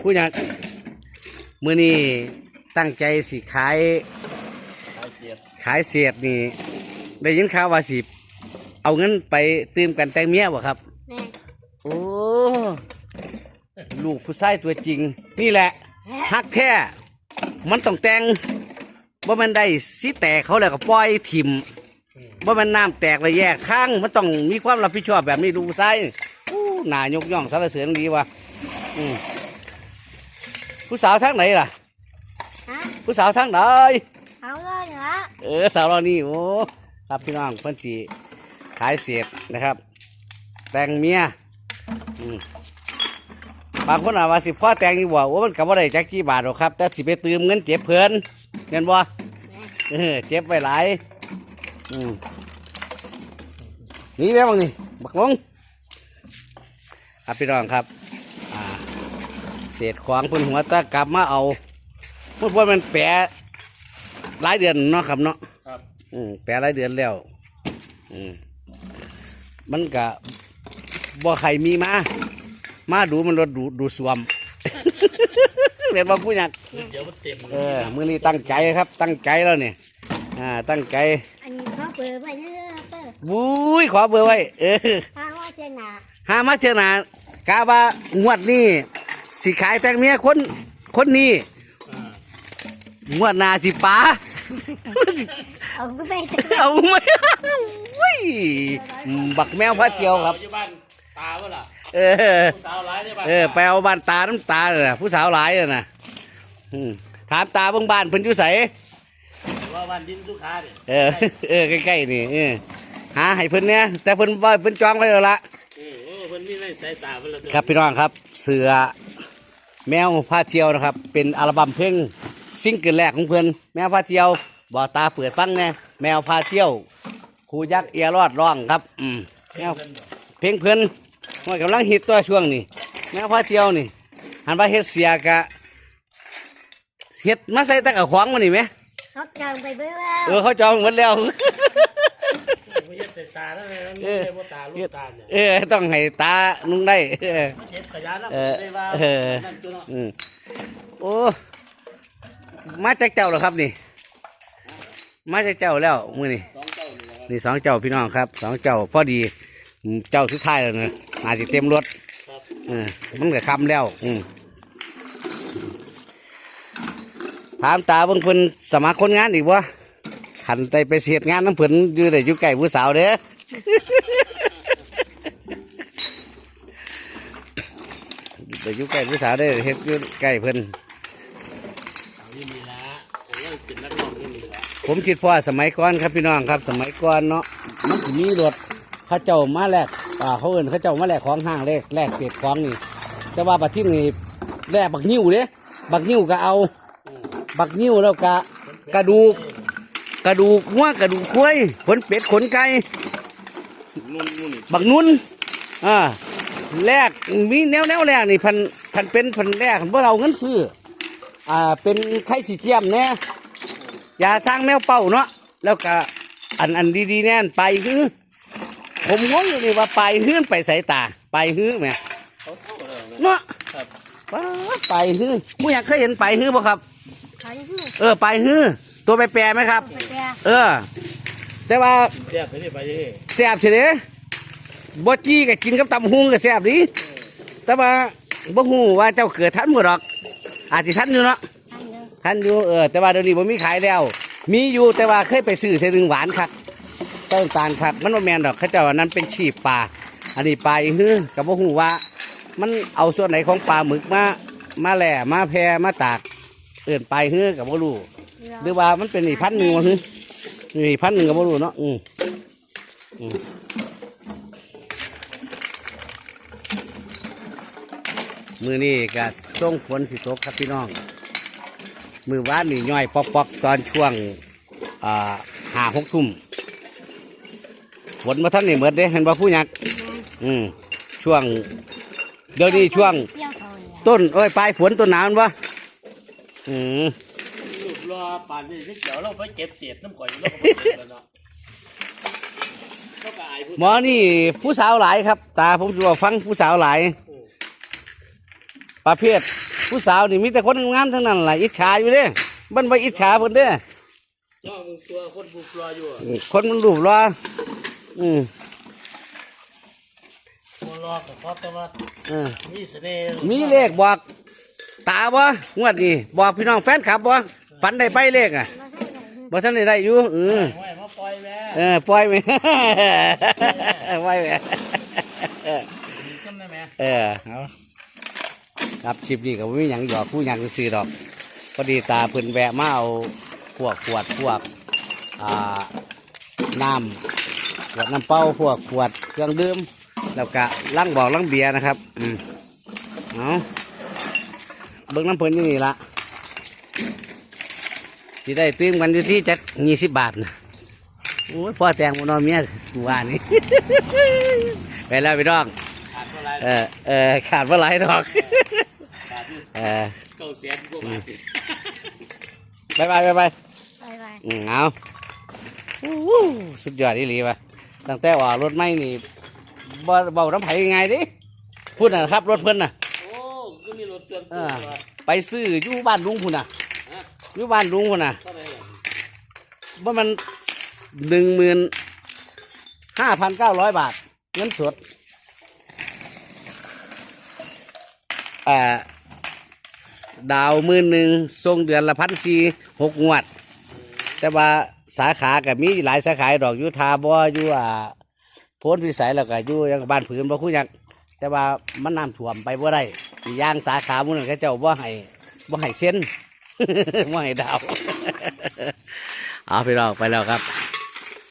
ผู้อยากมือนี้ตั้งใจสิขายขายเสียบขายเศษนี่ได้ยินข่าวว่าสิเอาเงินไปตื่มกันแต่งเมียบ่ครับแม่โอ้ลูกผู้ชายตัวจริง นี่แหละฮักแท้มันต้องแต่งว่ามันได้สิแตกเขาแล้วก็ปล่อยถิ่มว่ามันน้ำแตกไปแยกข้างมันต้องมีความรับผิดชอบแบบนี้ดูผู้ชายอู้หนายกย่องสารเสริญดีว่ะอืม ผู้สาวทางไหนล่ะ ฮะผู้สาวทางไหน เอาเลยเหรอเออสาวเรานี่โอ้ครับพี่น้องเพิ่นจีขายเศษนะครับ แต่งเมียอืมบางคนอาจว่าสิพ่อแต่งอยู่บ่โอ้มันกับว่าได้จักกี่บาทหรอกครับ แต่สิไปตืมเงินเจ็บเพิ่นเงินบ่แม่เออเจ็บไปหลายอืมนี่แล้วบางนี่บักมงครับพี่น้องครับอ่า เศษของเพิ่นหัวตะกลับมาเอาเมื่อวันมันแปะหลายเดือนเนาะครับเนาะครับ อืมแปลหลายเดือนแล้ว อืมมันกะบ่ใครมีมา มาดูมันรถดูดูสวม เรียนว่าผู้อยากเดี๋ยวมันเต็มเออมือนี้ตั้งใจครับ ตั้งใจแล้วเนี่ยอ่า ตั้งใจอันนี้เขาเปิดไว้เรื่อยๆเปิดบุ้ยขอเบอร์ไว้ เออถ้าว่าเชนะหามาเจอหนากาว่างวดนี้ สิขายแต่งเมียคนคนนี้อ่างวดหนาสิป๋าเอาไปเอาไหมอุ้ยบักแมวพระเทียวครับ อยู่บ้านตาเวล่ะเออผู้สาวร้ายได้บ้านเออไปเอาบ้านตาน้ำตาเลยนะผู้สาวหลายเลยนะอืมถามตาเบิ่งบ้านเพิ่นอยู่ไสว่าบ้านดินสุขาเนี่ยเออเออใกล้ๆนี่เออหาให้เพิ่นเนี่ยแต่เพิ่นว่าเพิ่นจองไว้แล้วละเออโอ้เพิ่นมีในสายตาเพิ่นละตัวครับพี่น้องครับ เสือ แมวพาเที่ยวนะครับ เป็นอัลบั้มเพลงซิงเกิลแรกของเพิ่นแมวพาเที่ยวบ่ตาเปิดฟังแน่แมวพาเที่ยวครูยักษ์เอียรอดร้องครับอืมแมวเพลงเพิ่นมันกำลังฮิตตัวช่วงนี้แมวพาเที่ยวนี่หันว่าเฮ็ดเสียกะเฮ็ดมาใส่ตะกะขวางมานี่ไหมเขาจองไปเบื่อแล้วเออเขาจองหมดแล้วไม่ใช่สายตาแล้วเลยมันเอไม่อใช่บ่ตาลูกตาเนี่ยเออ ต้องให้ตานุ่งได้ เออมันเจ็บขยะแล้วเออได้ว่าเออนั่นตัวเนาะอืมโอ้มาจากเจ้าเหรอครับนี่ มาจากเจ้าแล้วมือนี่สองเจ้านี่นะครับนี่สองเจ้าพี่น้องครับสองเจ้าพอดีอืมเจ้าสุดท้ายแล้วนะอาจจะเต็มรถครับเออมันก็คำแล้ว อืมถามตาเบิ่งเพิ่นสมัครคนงานอีกวะ ขันไปไปเสียดงานน้ำเพิ่นอยู่ได้อยู่ใกล้ผู้สาวเด้อได้อยู่ใกล้ผู้สาวได้เฮ็ดอยู่ใกล้เพิ่นผมว่าเป็นผมคิดพ่อสมัยก่อนครับพี่น้องครับ สมัยก่อนเนาะมันสิมีรถข้าเจ้ามาแลกอ่าเขาเอินข้าเจ้ามาแลกของห้างแลกแลกเศษของนี่ แต่ว่าบัดที่นี่แลกบักนิ้วเด้บักนิ้วก็เอา บักนิ้วแล้วก็กระดูก กระดูกหัวกระดูกควายขนเป็ดขนไก่นุ่นนุ่นนี่บักนุ่นอ่าแลกมีแนวแนวแรกนี่พันพันเป็นพันแรกเมื่อเราเงินซื้ออ่าเป็นไข่สีเทียมเนี่ยยาสร้างแมวเป่าเนาะแล้วก็อันอันดีๆแน่นไปฮือผมงงอยู่นี่ว่าไปฮื้นไปสายตา ไปฮื้อแหม่เขาเท่าเลยเนาะครับป๊าดไปฮื้อผู้อยากเคยเห็นไปฮื้อบ่ครับเขาจะพูดเออไปฮื้อตัวไปแปรไหมครับไปแปล เออ แต่ว่าเสียบไปนี่ไปเฮ้แซ่บเฉยๆบ่จี้ก็กินกับตำหุงก็แซ่บดีแต่ว่าบ่ฮู้ว่าเจ้าเกิดทันบ่ดอก อาจสิทันอยู่เนาะอันเดียวทันอยู่เออแต่ว่าเดี๋ยวนี้บ่มีขายแล้ว มีอยู่แต่ว่าเคยไปซื้อเสนึงหวานคักใส่น้ำตาลคักมันบ่แม่นดอกเขาเจ้าว่านั้นเป็นชีพปลาอันนี้ปลาอีฮื้อก็บ่ฮู้ว่า มันเอาส่วนไหนของปลาหมึกมามาแหล่มาแพรมาตากเอิ้นปลาอีฮื้อก็บ่รู้หรือว่ามันเป็นอีกพันหนึ่งวะฮึอี กพันหนึ่งก็บ่รู้เนาะอืมอืมมือนี้ก็ส่วงฝนสิตกครับพี่น้อง มือวานนี่ย่อยปอกๆตอนช่วงอ่าหาหกทุ่มฝนมาท่านนี่เหมือนเด้เห็นบ่ผู้หยักอืมช่วง เดี๋ยวนี้ช่วง ต้นเอ้ยปลายฝนต้นหนาวมันบ่อืม ป่านนี้ที่เดี๋ยวเราไปเก็บเศษน้ำก่อยเราก็ไปเก็บแล้วเนาะเราก็อายผู้หมอนี่ผู้สาวหลายครับ ตาผมจะฟังผู้สาวหลาย ประเภทผู้สาวนี่มีแต่คนงามๆทั้งนั้นล่ะอิจฉาอยู่เด้มันไปอิจฉาเพิ่นเด้ย่อมึงตัวคนบุกรออยู่อะอืมคนมันรูปรออืมคนรอกับเขาแต่ว่าเออมีเสน่ห์ มีเลขบอก ตาบ่งวดนี้บอกพี่น้องแฟนคลับบ่ ฝันได้ไปเลขอะมาให้หน่อยบ่ทันได้ได้อยู่เออไว้มาปล่อยแม่เออปล่อยไหมปล่อยไหมมีกันได้ไหมเออเอาครับคลิปนี้ก็บ่มีหยังหยอกผู้หยังซื้อดอกพอดีตาเพิ่นแวะมาเอาพวกขวดพวกอ่าน้ำขวดน้ำเป้าพวกขวดเครื่องดื่มแล้วก็ลังบอกลังเบียร์นะครับอืมเอาเบิ่งน้ำเพิ่นอยู่นี่ละ สิได้ตื้มกันอยู่ที่จักยี่สิบบาทนะโอ้ยพ่อแต่งบนนอนเมียกูว่านี่ ไปแล้วพี่น้องขาดเท่าไหรเออเออขาดว่าไรดอกขาดอยู่เออเก้าแสนกว่าบาทบายบายบายบายไปไปอืมเอาอู้หูสุดยอดอีหลีป่ะตั้งแต่ว่ารถไม่นี่บ่เบาน้ำไผ่ยังไงดิพูดนะครับรถเพิ่นน่ะโอ้ก็มีรถเตือนเอตัวอไปซื้ออยู่บ้านลุงพุ่นน่ะฮะ อยู่บ้านลุงพุ่นน่ะเท่าไหร่อะว่ามันหนึ่งหมื่นห้าพันเก้าร้อยบาท เงินสดอ่าดาวหมื่นหนึ่งทรงเดือนละพันสี่หกงวด แต่ว่าสาขากับมีหลายสาขาดอกอยู่ทาบ่อยู่อ่าโพ้นพิสัยแล้วก็อยู่ยังบ้านผืนบ่คู่หยังแต่ว่ามันน้ำท่วมไปบ่ได้อีกอย่างสาขาหมู่นั้นเขาเจ้าบ่ให้บ่ให้เส้น ไม่ดาวเอาไปลองไปแล้วครับ